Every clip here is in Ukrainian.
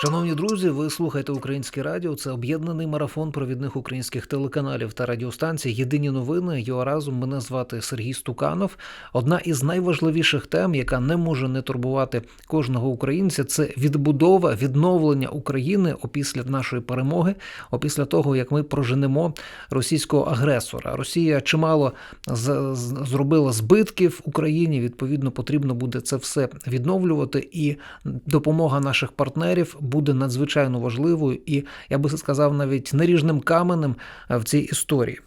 Шановні друзі, ви слухаєте Українське радіо. Це об'єднаний марафон провідних українських телеканалів та радіостанцій. Єдині новини. Його разом мене звати Сергій Стуканов. Одна із найважливіших тем, яка не може не турбувати кожного українця, це відбудова, відновлення України опісля нашої перемоги, опісля того як ми проженемо російського агресора. Росія чимало з- зробила збитків Україні. Відповідно, потрібно буде це все відновлювати, і допомога наших партнерів буде надзвичайно важливою і я би сказав навіть наріжним каменем е, в цій історії.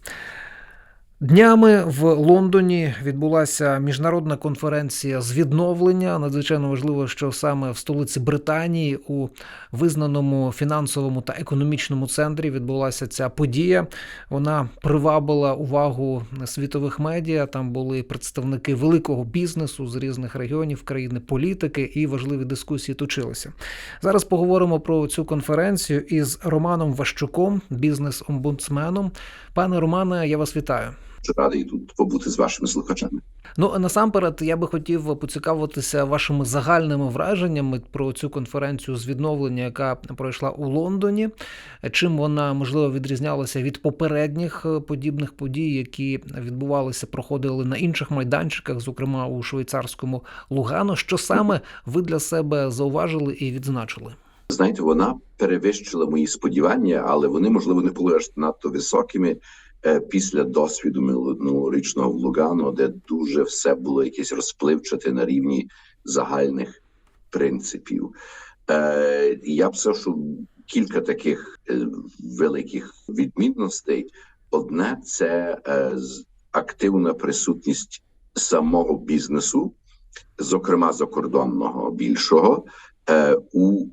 Днями в Лондоні відбулася міжнародна конференція з відновлення. Надзвичайно важливо, що саме в столиці Британії у визнаному фінансовому та економічному центрі відбулася ця подія. Вона привабила увагу світових медіа. Там були представники великого бізнесу з різних регіонів країни, політики і важливі дискусії точилися. Зараз поговоримо про цю конференцію із Романом Ващуком, бізнес-омбудсменом. Пане Романе, я вас вітаю. Радий тут побути з вашими слухачами. Ну насамперед, я би хотів поцікавитися вашими загальними враженнями про цю конференцію з відновлення, яка пройшла у Лондоні. Чим вона можливо відрізнялася від попередніх е, подібних подій, які відбувалися, проходили на інших майданчиках, зокрема у швейцарському Лугану. Що саме ви для себе зауважили і відзначили? Знаєте, вона перевищила мої сподівання, але вони можливо не були аж надто високими після досвіду минулорічного в Лугану, де дуже все було якесь розпливчате на рівні загальних принципів. Е, Я б сказав, що кілька таких е, великих відмінностей. Одне це е, активна присутність самого бізнесу, зокрема закордонного більшого, е, у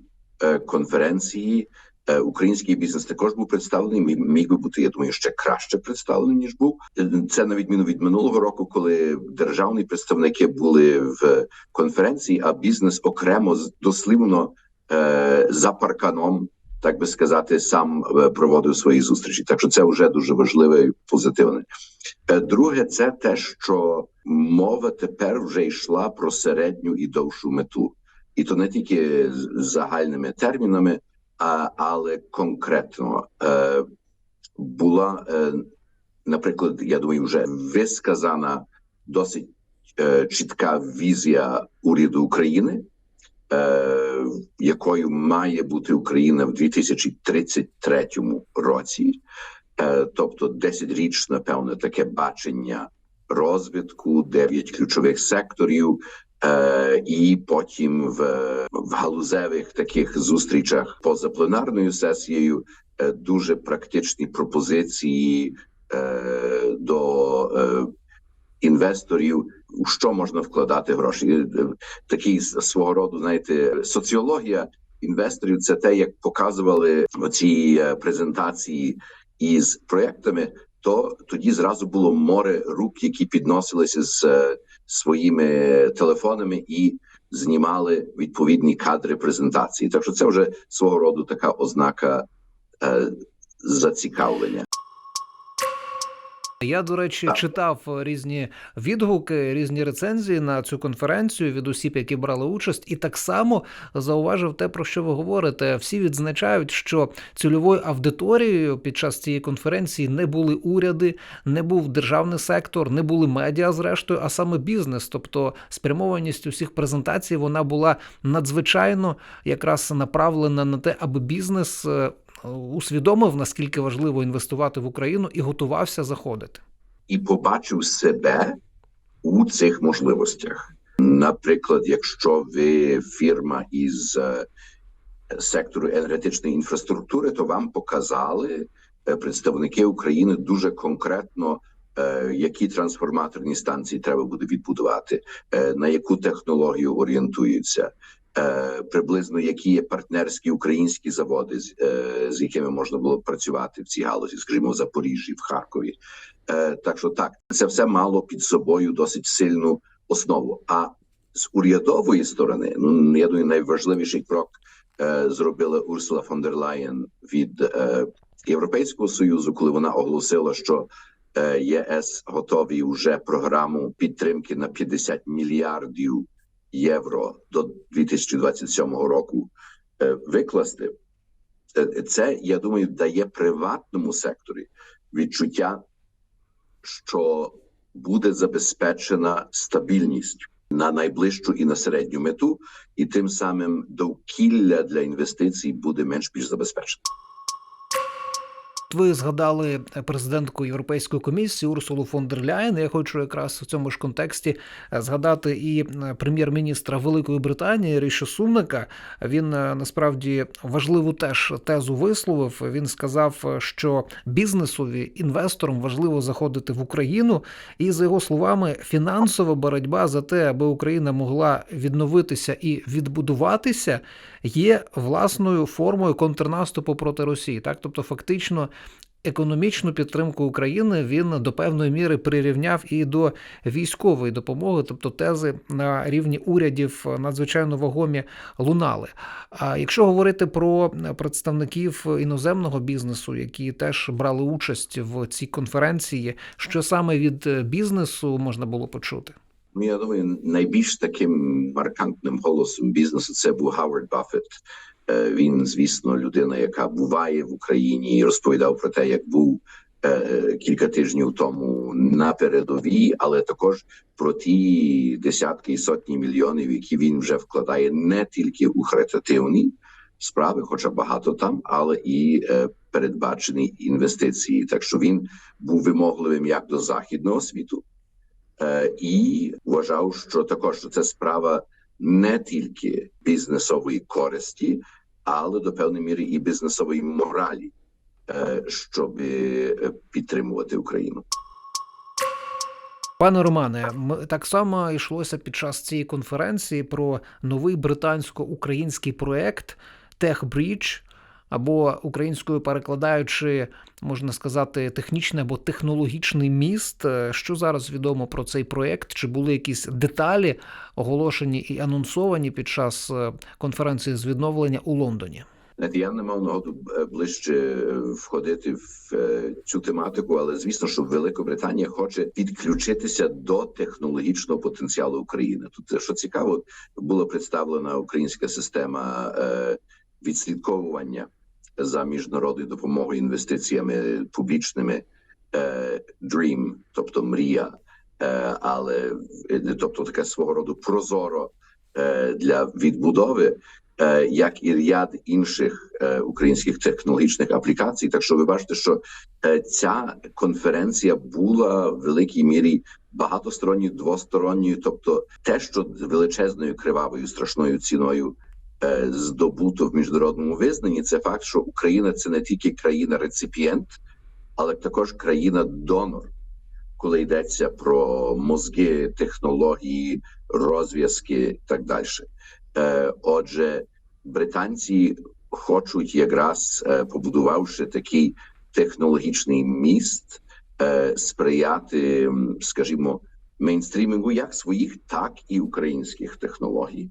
е, конференції. Е, Український бізнес також був представлений. Міг, би бути, я думаю, ще краще представлений ніж був. Е, Це на відміну від минулого року, коли державні представники були в конференції, а бізнес окремо дослівно е, за парканом, так би сказати, сам проводив свої зустрічі. Так що це вже дуже важливе і позитивне. Друге, це те, що мова тепер вже йшла про середню і довшу мету, і то не тільки загальними термінами, але конкретно е, була, е, наприклад, я думаю, вже висказана досить е, чітка візія уряду України, якою має бути Україна в 2033 році. Тобто 10-річне, певне таке бачення розвитку, 9 ключових секторів, е, і потім в, в галузевих таких зустрічах поза пленарною сесією е, дуже практичні пропозиції е, до е, інвесторів, у що можна вкладати гроші. Е, е, Такий свого роду, знаєте, соціологія інвесторів це те, як показували оці е, презентації із проектами, то тоді зразу було море рук, які підносилися з своїми телефонами і знімали відповідні кадри презентації. Так що це вже свого роду така ознака е, зацікавлення. Я, до речі, Так. читав е, різні відгуки, різні рецензії на цю конференцію від осіб, які брали участь, і так само зауважив те, про що ви говорите. Всі відзначають, що цільовою аудиторією під час цієї конференції не були уряди, не був державний сектор, не були медіа, зрештою, а саме бізнес. Тобто спрямованість усіх презентацій вона була надзвичайно якраз направлена на те, аби бізнес. Усвідомив наскільки важливо інвестувати в Україну і готувався заходити. і побачив себе у цих можливостях. Наприклад, якщо ви фірма із е, сектору енергетичної інфраструктури, то вам показали е, представники України дуже конкретно. е, Які трансформаторні станції треба буде відбудувати, на яку технологію орієнтуються, е, приблизно які є партнерські українські заводи, з, е, з якими можна було працювати в цій галузі, скажімо, в Запоріжжі, в Харкові. Е, Так що так, це все мало під собою досить сильну основу. А з урядової сторони, ну я думаю, найважливіший крок е, зробила Урсула фон дер Лаєн від е, Європейського союзу, коли вона оголосила, що е, ЄС готові вже програму підтримки на 50 мільярдів євро до 2027 року е, викласти, е, це я думаю дає приватному секторі відчуття, що буде забезпечена стабільність на найближчу і на середню мету, і тим самим довкілля для інвестицій буде менш більш забезпечено. Ви згадали президентку Європейської комісії Урсулу фон дер Ляєн. Я хочу якраз в цьому ж контексті е, згадати і е, прем'єр-міністра Великої Британії Ріші Сунника. Він е, насправді важливу теж тезу висловив. Він сказав, що бізнесові інвесторам важливо заходити в Україну, і за його словами, фінансова боротьба за те, аби Україна могла відновитися і відбудуватися, є власною формою контрнаступу проти Росії. Так, тобто, фактично. Економічну підтримку України він до певної міри прирівняв і до військової допомоги, тобто тези на рівні урядів надзвичайно вагомі лунали. А якщо говорити про представників іноземного бізнесу, які теж брали участь в цій конференції, що саме від бізнесу можна було почути? Ну, я думаю, найбільш таким маркантним голосом бізнесу це був Гавард Баффет. Е, Він, звісно, людина, яка буває в Україні, і розповідав про те, як був е, кілька тижнів тому на передовій, але також про ті десятки і сотні мільйонів, які він вже вкладає не тільки у харитативні справи, хоча багато там, але і е, передбачені інвестиції. Так що він був вимогливим як до західного світу. Е, і вважав, що також це справа не тільки бізнесової користі, але до певної міри і бізнесової моралі, е, щоб е, підтримувати Україну. Пане Романе, так само йшлося під час цієї конференції про новий британсько-український проект TechBridge, або українською перекладаючи, можна сказати, технічний або технологічний міст. Е, Що зараз відомо про цей проект? Чи були якісь деталі оголошені і анонсовані під час е, конференції з відновлення у Лондоні? Я не мав нагоду е, ближче входити в цю тематику, але звісно, що Великобританія хоче підключитися до технологічного потенціалу України. Тут що цікаво, була представлена українська система відслідковування за міжнародною допомогою інвестиціями публічними е, DREAM, тобто мрія, е, але е, тобто таке свого роду прозоро для відбудови як і ряд інших українських технологічних аплікацій. Так що ви бачите, що ця конференція була в великій мірі багатосторонньою, двосторонньою, тобто те, що величезною кривавою страшною ціною. Е, Здобуто в міжнародному визнанні це факт, що Україна це не тільки країна реципієнт, але також країна донор, коли йдеться про мозги, технології, розв'язки і так далі. Е, Отже, британці хочуть якраз е, побудувавши такий технологічний міст, сприяти, скажімо, мейнстрімінгу як своїх, так і українських технологій.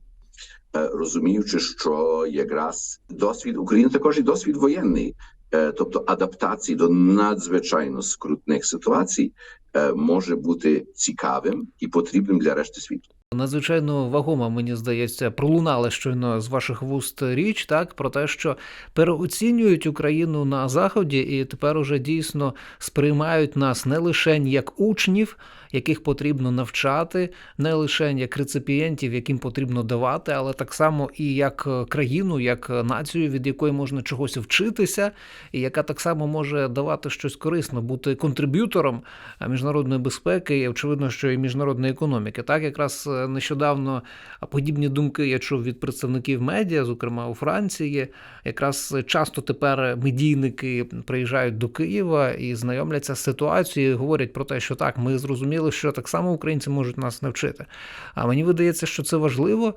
Е, Розуміючи, що якраз досвід України також і досвід воєнний, е, тобто адаптації до надзвичайно скрутних ситуацій, е, може бути цікавим і потрібним для решти світу. Надзвичайно вагома, мені здається, пролунала щойно з ваших вуст річ, так про те, що переоцінюють Україну на заході, і тепер уже дійсно сприймають нас не лише як учнів, яких потрібно навчати, не лише як реципієнтів, яким потрібно давати, але так само і як країну, як націю, від якої можна чогось вчитися, і яка так само може давати щось корисне, бути контриб'ютором міжнародної безпеки, і очевидно, що і міжнародної економіки. Так, якраз е, нещодавно подібні думки я чув від представників медіа, зокрема у Франції. Якраз часто тепер медійники приїжджають до Києва і знайомляться з ситуацією, говорять про те, що так, ми зрозуміли, що так само українці можуть нас навчити. А мені видається, що це важливо,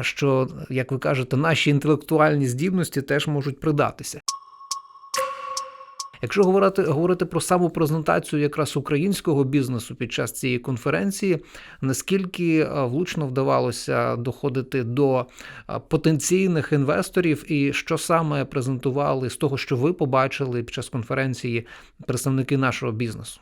що, як ви кажете, наші інтелектуальні здібності теж можуть придатися. Якщо говорити, говорити про саму презентацію якраз українського бізнесу під час цієї конференції, наскільки е, влучно вдавалося доходити до е, потенційних інвесторів, і що саме презентували з того, що ви побачили під час конференції представники нашого бізнесу?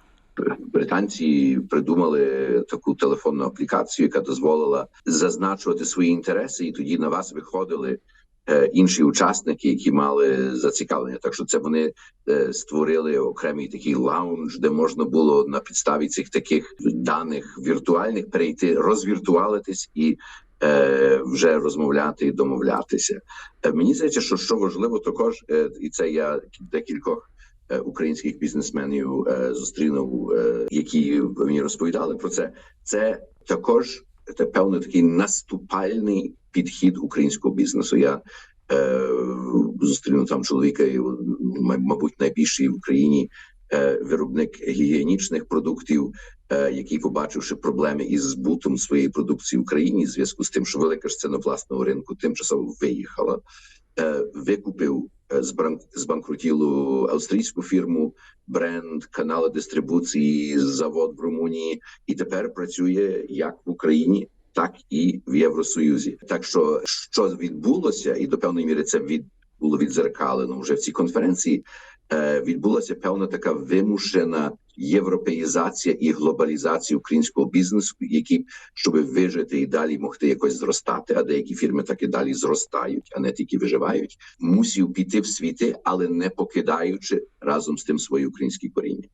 британці придумали таку телефонну аплікацію, яка дозволила зазначувати свої інтереси, і тоді на вас виходили інші учасники, які мали зацікавлення. Так що це вони е, створили окремий такий лаунж, де можна було на підставі цих таких даних віртуальних перейти, розвіртуалитись і е, вже розмовляти і домовлятися. Е, Мені здається, що що важливо також, е, і це я декількох е, українських бізнесменів е, зустрінув, е, які мені розповідали про це. Це також це певно такий наступальний підхід українського бізнесу. Я е, зустрінув там чоловіка, мабуть, найбільший в Україні е, виробник гігієнічних продуктів, е, який, побачивши проблеми із збутом своєї продукції в Україні, в зв'язку з тим, що велика частина власного ринку тимчасово виїхала, е, викупив е, збанкрутілу австрійську фірму, бренд, канали дистрибуції, завод в Румунії, і тепер працює як в Україні. Так і в Євросоюзі, так що що відбулося, і до певної міри це від було відзеркалено вже в цій конференції. Е, відбулася певна така вимушена європеїзація і глобалізація українського бізнесу, які щоб вижити і далі могти якось зростати. А деякі фірми так і далі зростають, а не тільки виживають. Мусів піти в світи, але не покидаючи разом з тим свої українські коріння.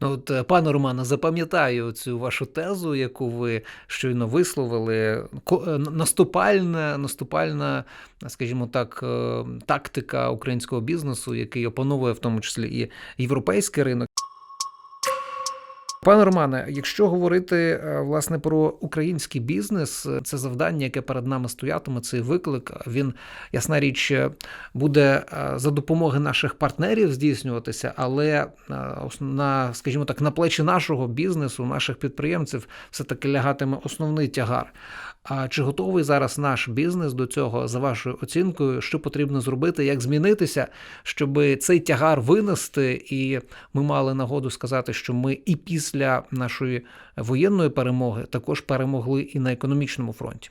Ну, от, е, пане Романе, запам'ятаю цю вашу тезу, яку ви щойно висловили. Е, Наступальна, наступальна, скажімо так, е, тактика українського бізнесу, який опановує в тому числі і європейський ринок. Пане Романе, якщо говорити е, власне про український бізнес, е, це завдання, яке перед нами стоятиме, цей виклик, він ясна річ е, буде е, за допомоги наших партнерів здійснюватися, але е, на, скажімо так, на плечі нашого бізнесу, наших підприємців, все таки лягатиме основний тягар. А чи готовий зараз наш бізнес до цього за вашою оцінкою? Що потрібно зробити, як змінитися, щоб цей тягар винести, і ми мали нагоду сказати, що ми і після нашої воєнної перемоги також перемогли і на економічному фронті.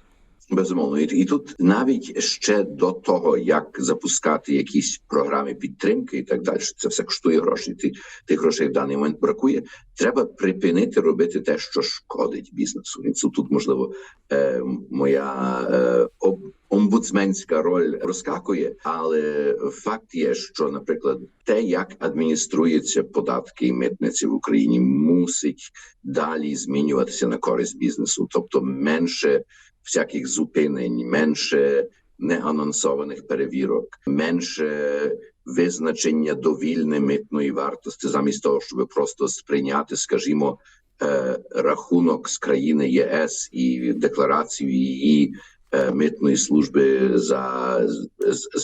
Безумовно, і, тут навіть ще до того, як запускати якісь програми підтримки і так далі, це все коштує гроші. Ті, тих грошей в даний момент бракує. Треба припинити робити те, що шкодить бізнесу. І це тут можливо е, моя е, об, омбудсменська роль розкакує, але факт є, що, наприклад, те, як адмініструються податки і митниці в Україні, мусить далі змінюватися на користь бізнесу, тобто менше всяких зупинень, менше неанонсованих перевірок, менше визначення довільне митної вартості, замість того, щоб просто сприйняти, скажімо, е, рахунок з країни ЄС і декларацію її е, митної служби за,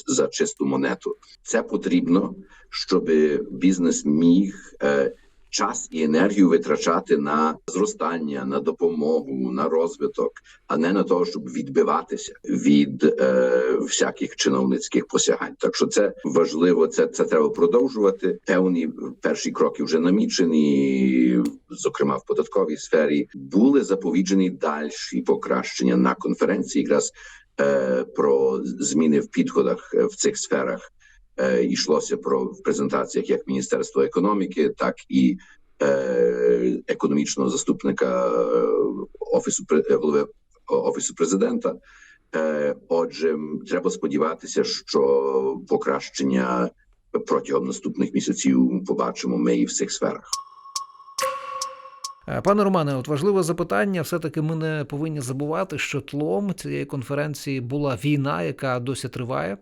за чисту монету. Це потрібно, щоб бізнес міг. Час і енергію витрачати на зростання, на допомогу, на розвиток, а не на того, щоб відбиватися від е, всяких чиновницьких посягань. Так що це важливо, це, це треба продовжувати. Певні перші кроки вже намічені, зокрема в податковій сфері, були заповіджені дальші покращення на конференції, якраз е, про зміни в підходах е, в цих сферах. Е, йшлося про в презентаціях як Міністерство економіки, так і е, економічного заступника е, офісу е, голови офісу президента. Е, отже, треба сподіватися, що покращення протягом наступних місяців побачимо ми і в цих сферах. Е, Пане Романе, от важливе запитання. Все-таки ми не повинні забувати, що тлом цієї конференції була війна, яка досі триває.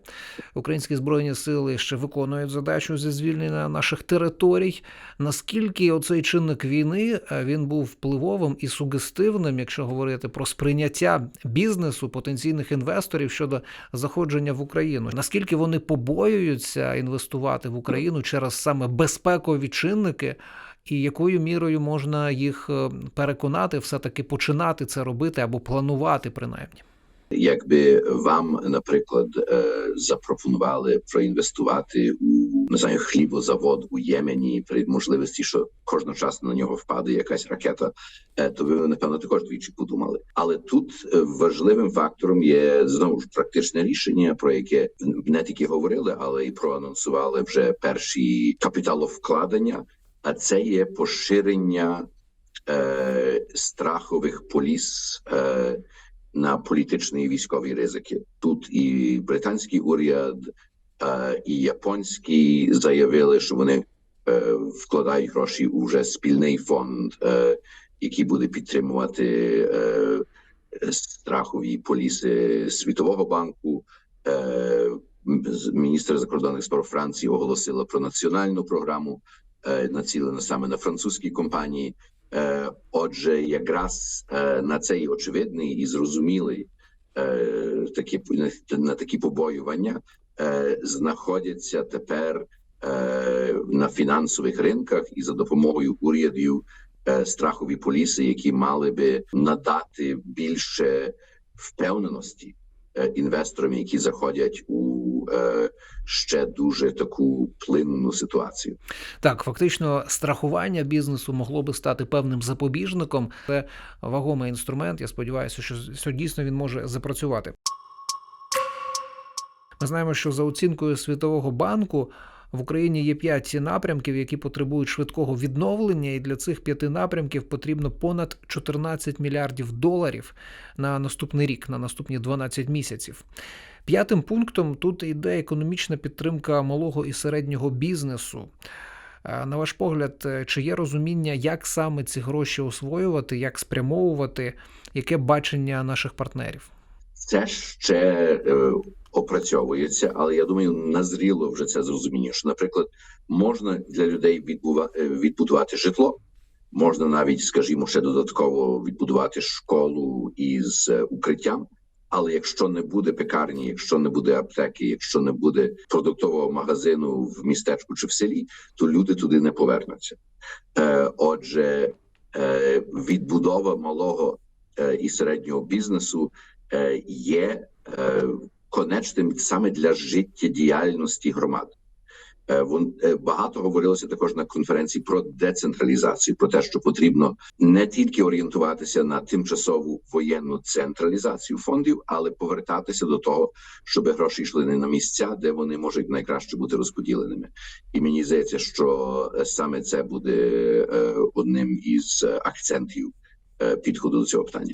Українські збройні сили ще виконують задачу зі звільнення наших територій. Наскільки оцей чинник війни е, він був впливовим і сугестивним, якщо говорити про сприйняття бізнесу, потенційних інвесторів щодо заходження в Україну? Наскільки вони побоюються інвестувати в Україну через саме безпекові чинники? І якою мірою можна їх е, переконати, все таки починати це робити або планувати принаймні? Якби вам, наприклад, е, запропонували проінвестувати у не знаю хлібозавод у Ємені при можливості, що кожного часу на нього впаде якась ракета, е, то ви напевно також двічі подумали. Але тут важливим фактором є знову ж практичне рішення, про яке не тільки говорили, але й проанонсували вже перші капіталовкладення. А це є поширення е, страхових поліс. Е, на політичні і військові ризики. Тут і британський уряд, е, і японський заявили, що вони е, вкладають гроші у вже спільний фонд, е, який буде підтримувати е, страхові поліси Світового банку. Е, Міністр закордонних справ Франції оголосила про національну програму, е, націлену саме на французькі компанії. Е, Отже, якраз е, на цей очевидний і зрозумілий такі на, такі побоювання знаходяться тепер на фінансових ринках і за допомогою урядів страхові поліси, які мали би надати більше впевненості інвесторам, які заходять у ще дуже таку плинну ситуацію. Так, фактично, страхування бізнесу могло би стати певним запобіжником. Це вагомий інструмент. Я сподіваюся, що дійсно він може запрацювати. Ми знаємо, що за оцінкою Світового банку в Україні є п'ять напрямків, які потребують швидкого відновлення, і для цих п'яти напрямків потрібно понад 14 мільярдів доларів на наступний рік, на наступні 12 місяців. П'ятим пунктом тут йде економічна підтримка малого і середнього бізнесу. Е, На ваш погляд, е, чи є розуміння, як саме ці гроші освоювати, як спрямовувати, яке бачення наших партнерів? Це ще е, опрацьовується, але я думаю, назріло вже це зрозуміння. Що, наприклад, можна для людей відбува, е, відбудувати житло, можна навіть, скажімо, ще додатково відбудувати школу із укриттям. Але якщо не буде пекарні, якщо не буде аптеки, якщо не буде продуктового магазину в містечку чи в селі, то люди туди не повернуться. Е, отже, е, відбудова малого е, і середнього бізнесу е, є е, конечним саме для життєдіяльності громад. Е, е, багато говорилося також на конференції про децентралізацію, про те, що потрібно не тільки орієнтуватися на тимчасову воєнну централізацію фондів, але повертатися до того, щоб гроші йшли не на місця, де вони можуть найкраще бути розподіленими. І мені здається, що е, саме це буде одним із акцентів підходу до цього питання.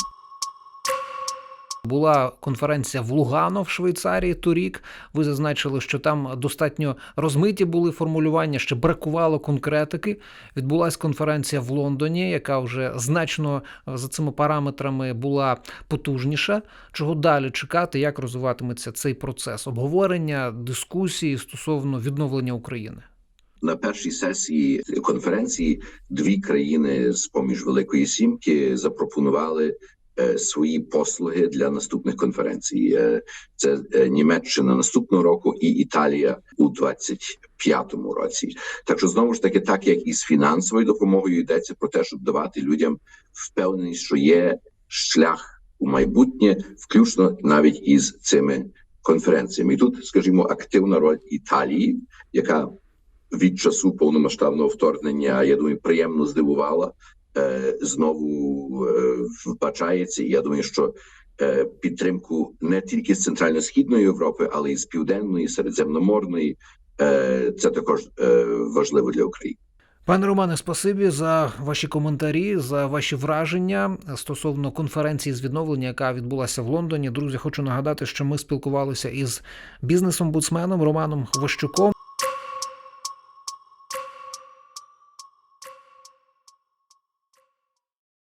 Була конференція в Лугано в Швейцарії торік. Ви зазначили, що там достатньо розмиті були формулювання, ще бракувало конкретики. Відбулася конференція в Лондоні, яка вже значно е, за цими параметрами була потужніша. Чого далі чекати, як розвиватиметься цей процес обговорення, дискусії стосовно відновлення України? на першій сесії конференції дві країни з поміж Великої Сімки запропонували свої послуги для наступних конференцій. Е, Це е, Німеччина наступного року і Італія у 25-му році. Так що знову ж таки, так як і з фінансовою допомогою йдеться про те, щоб давати людям впевненість, що є шлях у майбутнє, включно навіть із цими конференціями. І тут, скажімо, активна роль Італії, яка від часу повномасштабного вторгнення, я думаю, приємно здивувала. Е, знову е, вбачається. І я думаю, що е, підтримку не тільки з центрально-східної Європи, але й з південної, середземноморної. Це також важливо для України. Пане Романе, спасибі за ваші коментарі, за ваші враження стосовно конференції з відновлення, яка відбулася в Лондоні. Друзі, хочу нагадати, що ми спілкувалися із бізнес-омбудсменом Романом Ващуком.